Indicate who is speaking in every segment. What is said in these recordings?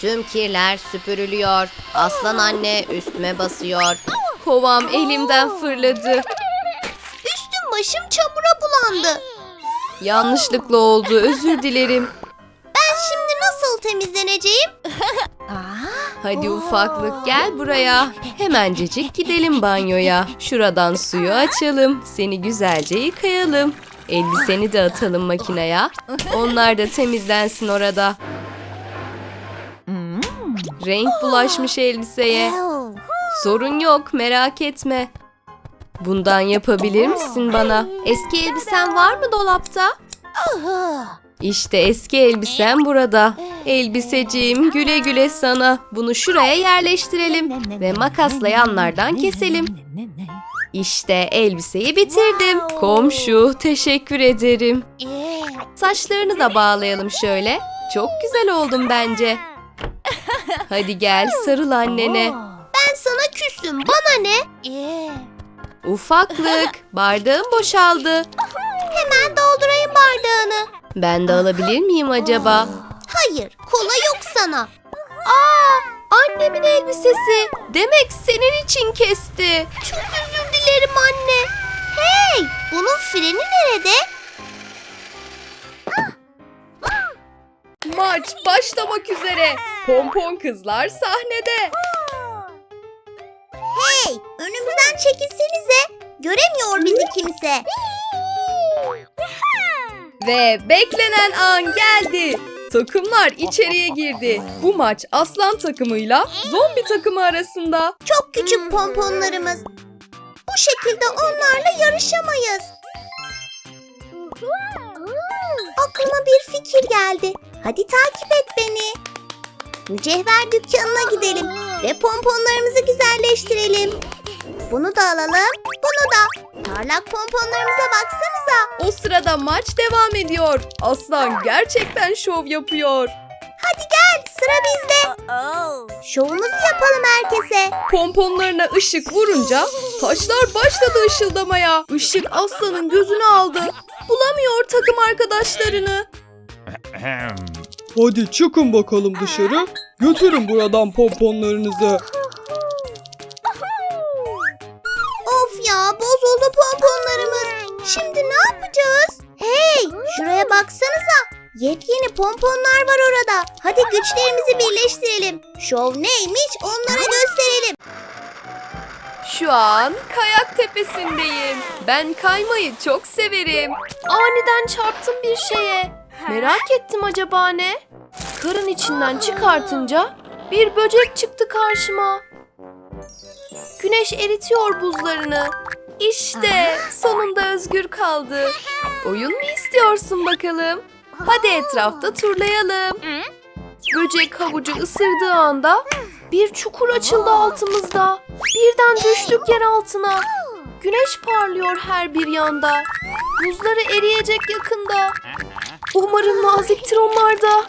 Speaker 1: Tüm kirler süpürülüyor. Aslan anne üstüme basıyor.
Speaker 2: Kovam elimden fırladı.
Speaker 1: Üstüm başım çamura bulandı.
Speaker 2: Yanlışlıkla oldu. Özür dilerim.
Speaker 1: Ben şimdi nasıl temizleneceğim?
Speaker 2: Hadi ufaklık gel buraya. Hemencecik gidelim banyoya. Şuradan suyu açalım. Seni güzelce yıkayalım. Elbiseni de atalım makineye. Onlar da temizlensin orada. Renk bulaşmış elbiseye. Sorun yok merak etme. Bundan yapabilir misin bana? Eski elbisen var mı dolapta? İşte eski elbisen burada. Elbiseciğim güle güle sana. Bunu şuraya yerleştirelim ve makasla yanlardan keselim. İşte elbiseyi bitirdim. Komşu teşekkür ederim. Saçlarını da bağlayalım şöyle. Çok güzel oldum bence. Hadi gel sarıl annene.
Speaker 1: Ben sana küsüm. Bana ne?
Speaker 2: Ufaklık bardağım boşaldı.
Speaker 1: Hemen doldurayım bardağını.
Speaker 2: Ben de alabilir miyim acaba?
Speaker 1: Hayır, kola yok sana.
Speaker 2: Annemin elbisesi. Demek senin için kesti.
Speaker 1: Çok özür dilerim anne. Hey, bunun freni nerede?
Speaker 2: Maç başlamak üzere. Pompon kızlar sahnede.
Speaker 1: Hey, önümüzden çekilsenize. Göremiyor bizi kimse.
Speaker 2: Ve beklenen an geldi. Takımlar içeriye girdi. Bu maç aslan takımıyla zombi takımı arasında.
Speaker 1: Çok küçük pomponlarımız. Bu şekilde onlarla yarışamayız. Aklıma bir fikir geldi. Hadi takip et beni. Mücevher dükkanına gidelim ve pomponlarımızı güzelleştirelim. Bunu da alalım, bunu da. Parlak pomponlarımıza baksanıza.
Speaker 2: O sırada maç devam ediyor. Aslan gerçekten şov yapıyor.
Speaker 1: Hadi gel, sıra bizde. Şovumuzu yapalım herkese.
Speaker 2: Pomponlarına ışık vurunca taşlar başladı ışıldamaya. Işık aslanın gözünü aldı. Bulamıyor takım arkadaşlarını.
Speaker 3: Hadi çıkın bakalım dışarı. Götürün buradan pomponlarınızı.
Speaker 1: Of ya bozuldu pomponlarımız. Şimdi ne yapacağız? Hey şuraya baksanıza. Yepyeni pomponlar var orada. Hadi güçlerimizi birleştirelim. Şov neymiş onlara gösterelim.
Speaker 2: Şu an kayak tepesindeyim. Ben kaymayı çok severim. Aniden çarptım bir şeye. Merak ettim acaba ne? Karın içinden çıkartınca bir böcek çıktı karşıma. Güneş eritiyor buzlarını. İşte sonunda özgür kaldı. Oyun mu istiyorsun bakalım? Hadi etrafta turlayalım. Böcek havucu ısırdığı anda bir çukur açıldı altımızda. Birden düştük yer altına. Güneş parlıyor her bir yanda. Buzları eriyecek yakında. Umarım naziktir onlar da.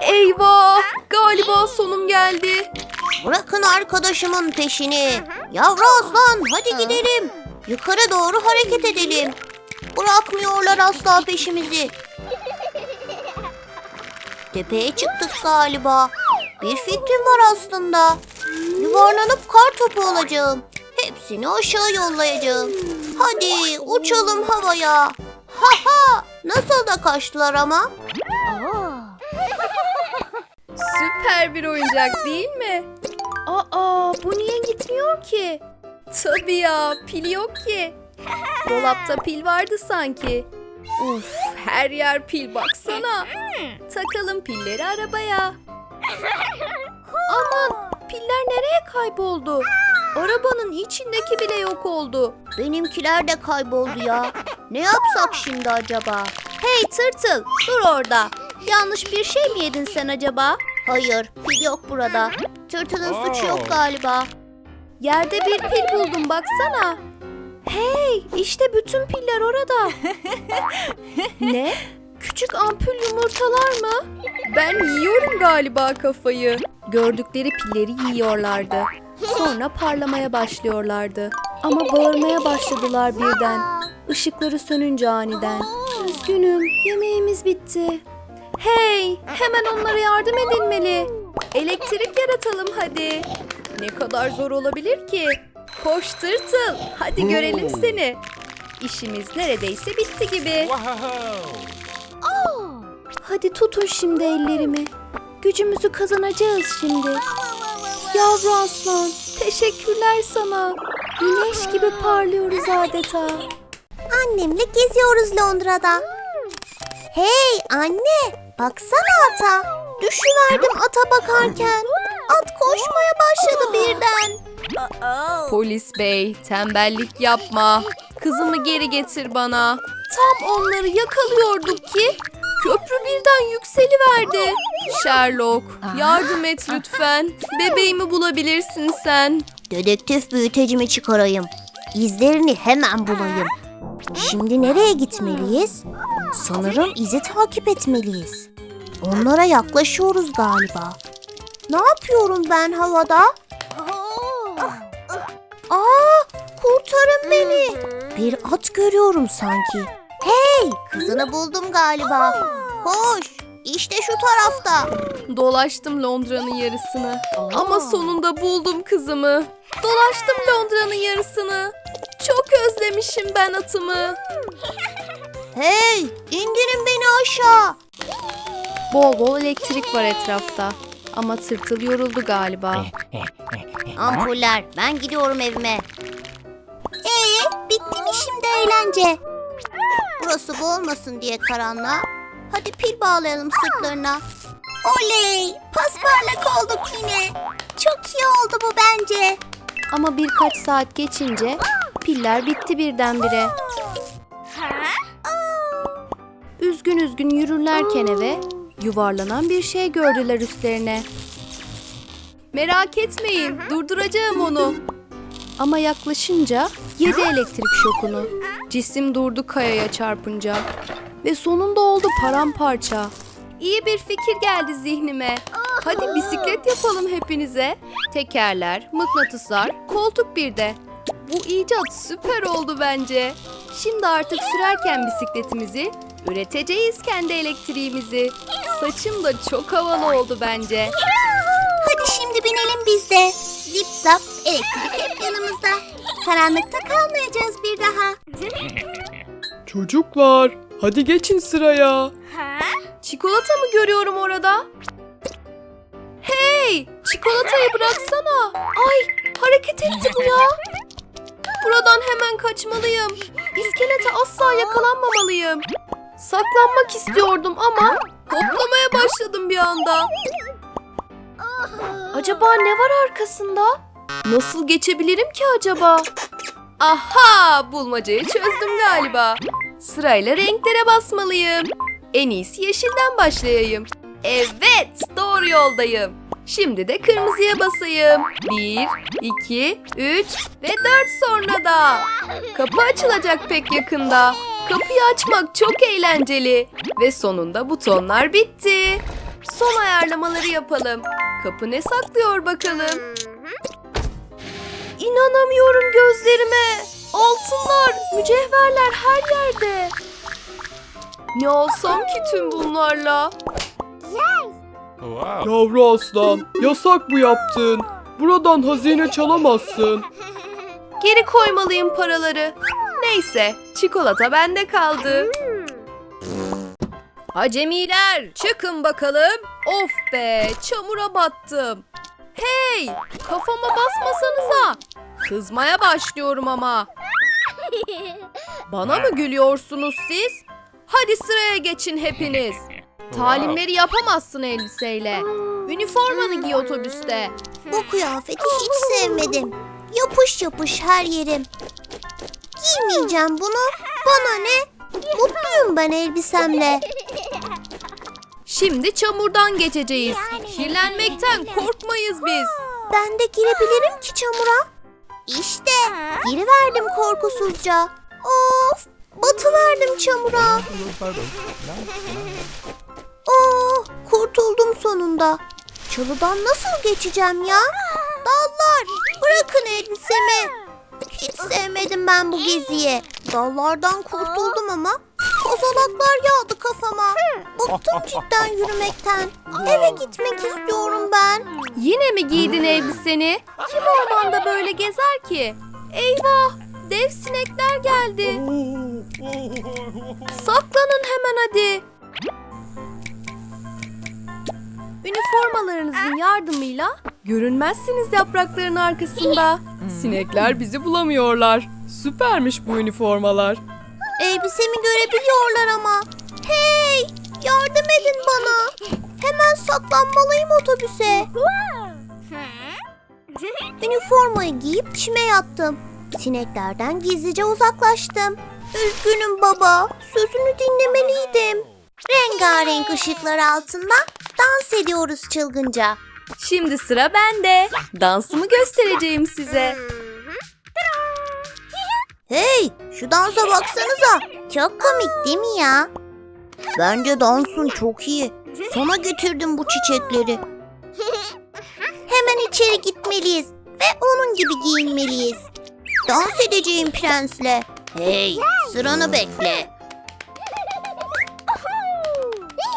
Speaker 2: Eyvah! Galiba sonum geldi.
Speaker 1: Bırakın arkadaşımın peşini. Yavru aslan hadi gidelim. Yukarı doğru hareket edelim. Bırakmıyorlar asla peşimizi. Tepeye çıktık galiba. Bir fikrim var aslında. Yuvarlanıp kar topu olacağım. Hepsini aşağı yollayacağım. Hadi uçalım havaya. Nasıl da kaçtılar ama?
Speaker 2: Süper bir oyuncak değil mi? Aa, bu niye gitmiyor ki? Tabii ya, pil yok ki. Dolapta pil vardı sanki. Uf, her yer pil baksana. Takalım pilleri arabaya. Aman, piller nereye kayboldu? Arabanın içindeki bile yok oldu.
Speaker 1: Benimkiler de kayboldu ya. Ne yapsak şimdi acaba?
Speaker 2: Hey tırtıl, dur orada. Yanlış bir şey mi yedin sen acaba?
Speaker 1: Hayır, pil yok burada. Tırtılın suçu yok galiba.
Speaker 2: Yerde bir pil buldum baksana. Hey işte bütün piller orada. ne? Küçük ampul yumurtalar mı? Ben yiyorum galiba kafayı. Gördükleri pilleri yiyorlardı. Sonra parlamaya başlıyorlardı. Ama bağırmaya başladılar birden. Işıkları sönünce aniden. Üzgünüm yemeğimiz bitti. Hey, hemen onlara yardım edilmeli. Elektrik yaratalım hadi. Ne kadar zor olabilir ki? Koş tırtıl, hadi görelim seni. İşimiz neredeyse bitti gibi. Hadi tutun şimdi ellerimi. Gücümüzü kazanacağız şimdi. Yavru aslan, teşekkürler sana. Güneş gibi parlıyoruz adeta.
Speaker 1: Annemle geziyoruz Londra'da. Hey anne, baksana ata. Düşüverdim ata bakarken. At koşmaya başladı birden.
Speaker 2: Polis bey, tembellik yapma. Kızımı geri getir bana. Tam onları yakalıyorduk ki köprü birden yükseliverdi. Sherlock, yardım et lütfen. Bebeğimi bulabilirsin sen.
Speaker 1: Dedektif büyütecimi çıkarayım. İzlerini hemen bulayım. Şimdi nereye gitmeliyiz? Sanırım izi takip etmeliyiz. Onlara yaklaşıyoruz galiba. Ne yapıyorum ben havada? Aa, kurtarın beni. Bir at görüyorum sanki. Hey, kızını buldum galiba. Koş, işte şu tarafta.
Speaker 2: Dolaştım Londra'nın yarısını. Ama sonunda buldum kızımı. Dolaştım Londra'nın yarısını. Çok özlemişim ben atımı.
Speaker 1: Hey, indirin beni aşağı.
Speaker 2: Bol bol elektrik var etrafta. Ama tırtıl yoruldu galiba.
Speaker 1: Ampuller, ben gidiyorum evime. Ee, bitti mi şimdi eğlence? Burası bu olmasın diye karanlığa. Hadi pil bağlayalım sırtlarına. Oley! Pasparlak olduk yine. Çok iyi oldu bu bence.
Speaker 2: Ama birkaç saat geçince piller bitti birdenbire. Üzgün üzgün yürürlerken eve yuvarlanan bir şey gördüler üstlerine. Merak etmeyin, durduracağım onu. Ama yaklaşınca yedi elektrik şokunu. Cisim durdu kayaya çarpınca. Ve sonunda oldu paramparça. İyi bir fikir geldi zihnime. Hadi bisiklet yapalım hepinize. Tekerler, mıknatıslar, koltuk bir de. Bu icat süper oldu bence. Şimdi artık sürerken bisikletimizi üreteceğiz kendi elektriğimizi. Saçım da çok havalı oldu bence.
Speaker 1: Hadi şimdi binelim biz de. Zip zap, elektrik hep yanımızda. Karanlıkta kalmayacağız bir daha.
Speaker 3: Çocuklar hadi geçin sıraya.
Speaker 2: Çikolata mı görüyorum orada? Hey! Çikolatayı bıraksana. Ay! Hareket etti bu ya. Buradan hemen kaçmalıyım. İskelete asla yakalanmamalıyım. Saklanmak istiyordum ama hoplamaya başladım bir anda. Acaba ne var arkasında? Nasıl geçebilirim ki acaba? Aha! Bulmacayı çözdüm galiba. Sırayla renklere basmalıyım. En iyisi yeşilden başlayayım. Evet, doğru yoldayım. Şimdi de kırmızıya basayım. Bir, iki, üç ve dört sonra da. Kapı açılacak pek yakında. Kapıyı açmak çok eğlenceli. Ve sonunda butonlar bitti. Son ayarlamaları yapalım. Kapı ne saklıyor bakalım? İnanamıyorum gözlerime. Altınlar, mücevherler her yerde. Ne olsam ki tüm bunlarla?
Speaker 3: Yavru aslan yasak bu yaptığın. Buradan hazine çalamazsın.
Speaker 2: Geri koymalıyım paraları. Neyse, çikolata bende kaldı. Acemiler, çıkın bakalım. Of be, çamura battım. Hey, kafama basmasanıza. Kızmaya başlıyorum ama. Bana mı gülüyorsunuz siz? Hadi sıraya geçin hepiniz. Talimleri yapamazsın elbiseyle. Üniformanı giy otobüste.
Speaker 1: Bu kıyafeti hiç sevmedim. Yapış yapış her yerim. Giymeyeceğim bunu. Bana ne? Mutluyum ben elbisemle.
Speaker 2: Şimdi çamurdan geçeceğiz. Kirlenmekten korkmayız biz.
Speaker 1: Ben de girebilirim ki çamura. İşte giriverdim korkusuzca. Of batıverdim çamura. Oh kurtuldum sonunda. Çalıdan nasıl geçeceğim ya? Dallar bırakın elbisemi. Hiç sevmedim ben bu geziyi. Dallardan kurtuldum ama Kozalaklar yağdı kafama. Bıktım cidden yürümekten. Eve gitmek istiyorum ben.
Speaker 2: Yine mi giydin elbiseni? Kim ormanda böyle gezer ki? Eyvah! Dev sinekler geldi. Saklanın hemen hadi. Üniformalarınızın yardımıyla görünmezsiniz yaprakların arkasında.
Speaker 3: Sinekler bizi bulamıyorlar. Süpermiş bu üniformalar.
Speaker 1: Elbisemi görebiliyorlar ama. Hey! Yardım edin bana. Hemen saklanmalıyım otobüse. Üniformayı giyip çime yattım. Sineklerden gizlice uzaklaştım. Üzgünüm baba. Sözünü dinlemeliydim. Rengarenk ışıklar altında dans ediyoruz çılgınca.
Speaker 2: Şimdi sıra bende. Dansımı göstereceğim size.
Speaker 1: Hey, şu dansa baksanıza. Çok komik değil mi ya? Bence dansın çok iyi. Sana getirdim bu çiçekleri. Hemen içeri gitmeliyiz ve onun gibi giyinmeliyiz. Dans edeceğim prensle. Hey, sıranı bekle.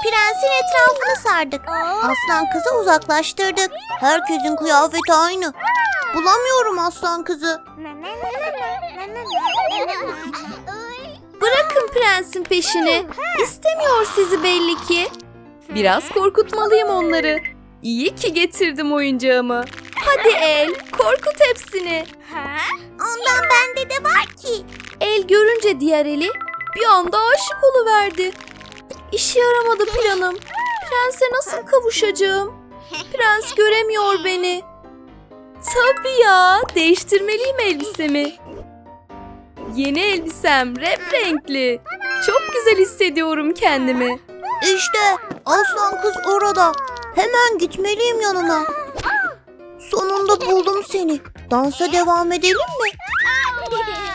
Speaker 1: Prensin etrafını sardık. Aslan kızı uzaklaştırdık. Herkesin kıyafeti aynı. Bulamıyorum aslan kızı.
Speaker 2: Bırakın prensin peşini. İstemiyor sizi belli ki. Biraz korkutmalıyım onları. İyi ki getirdim oyuncağımı. Hadi El, korkut hepsini.
Speaker 1: Ondan bende de var ki.
Speaker 2: El görünce diğer eli bir anda aşık oluverdi. İşe yaramadı planım. Prense nasıl kavuşacağım? Prens göremiyor beni. Tabii ya, değiştirmeliyim elbisemi. Yeni elbisem rep renkli. Çok güzel hissediyorum kendimi.
Speaker 1: İşte aslan kız orada. Hemen gitmeliyim yanına. Sonunda buldum seni. Dansa devam edelim mi?